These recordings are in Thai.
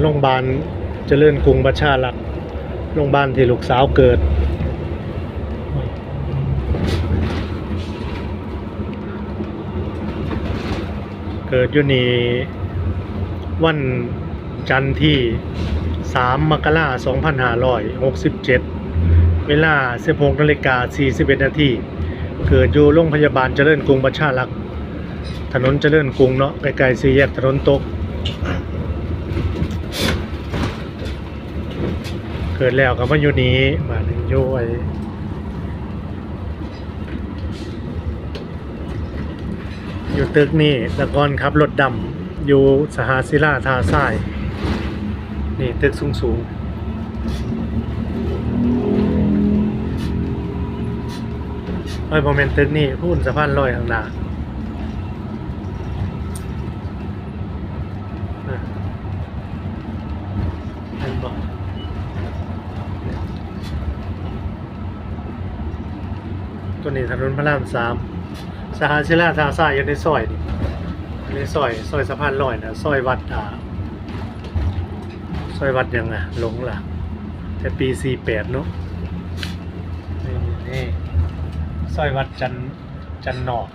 โรงพยาบาลเจริญกรุงประชารักษ์โรงพยาบาลที่ลูกสาวเกิด เกิดอยู่นี่วันจันทร์ที่ 3 มกราคม2567 เวลา 16นาฬิกา41 นาที เกิดอยู่โรงพยาบาลเจริญกรุงประชารักษ์ถนนเจริญกรุงเนาะใกล้ๆสี่แยกถนนตก กิดแล้วก็มาอยู่นี้มาถึงอยู่ไออยู่ตึกนี่ต่ก่อนขับรถดำอยู่สหศิลาทาทราย นี่ตึกสูงสูงเฮ้ยโมเมนต์ตึกนี่พูดสะพานลอยข้างหน้าอะเห็นบ่ ตัวนี้ถนนพระรามสามสหศิลาทาทรายอยู่ในซอยนี่ในซอยซอยสะพานลอยนะซอยวัดอ่าซอยวัดยังไงหลงล่ะ แต่ปีสี่แปดเนาะนี่นี่ซอยวัดจันจันนอก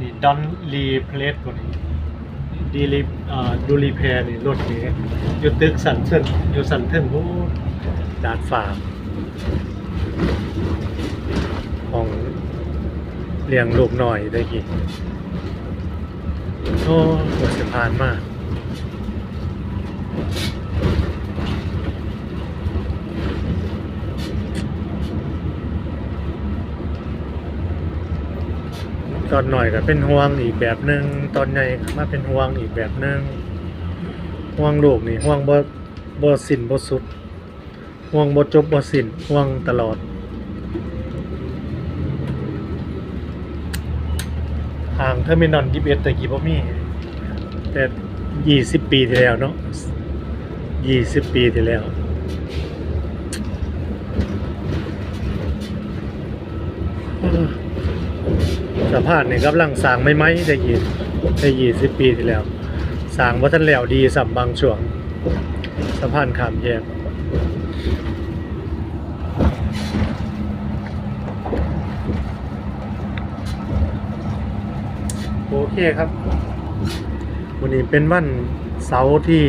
นี่ดอนรีเพลสตัวนี้ดีรีเอ่อดูรีแพร์นี่รถนี้อยู่ตึกสันเทิงอยู่สันเทิงโอ้ดาดฟ้าของ เลี้ยงลูกหน่อยได้กี่โอ้ปวดสะพานมากตอนหน่อยก็เป็นห่วงอีกแบบหนึ่งตอนใหญ่มาเป็นห่วงอีกแบบหนึ่งห่วงลูกนี่ห่วงบ่บ่สิ้นบ่สุดห่วงบ่จบบ่สิ้นห่วงตลอด ห่างเทอร์มินอล21แต่กี้บ่มีแต่20ปีที่แล้วเนาะ20ปีที่แล้วสะพานนี่กำลังสร้างไม่ไหมได้ยี่ได้ยี่สิบปีที่แล้วสร้างวัฒนแล้วดีสับบางช่วงสะพานขามแยก เคครับ วันนี้เป็นวันเสาร์ที่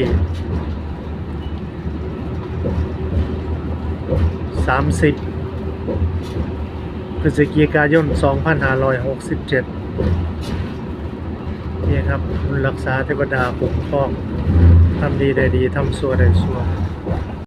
สามสิบพฤศจิกายน 2567 นี่ครับบุญรักษาเทวดาปกป้องทำดีได้ดี ทำชั่วได้ชั่ว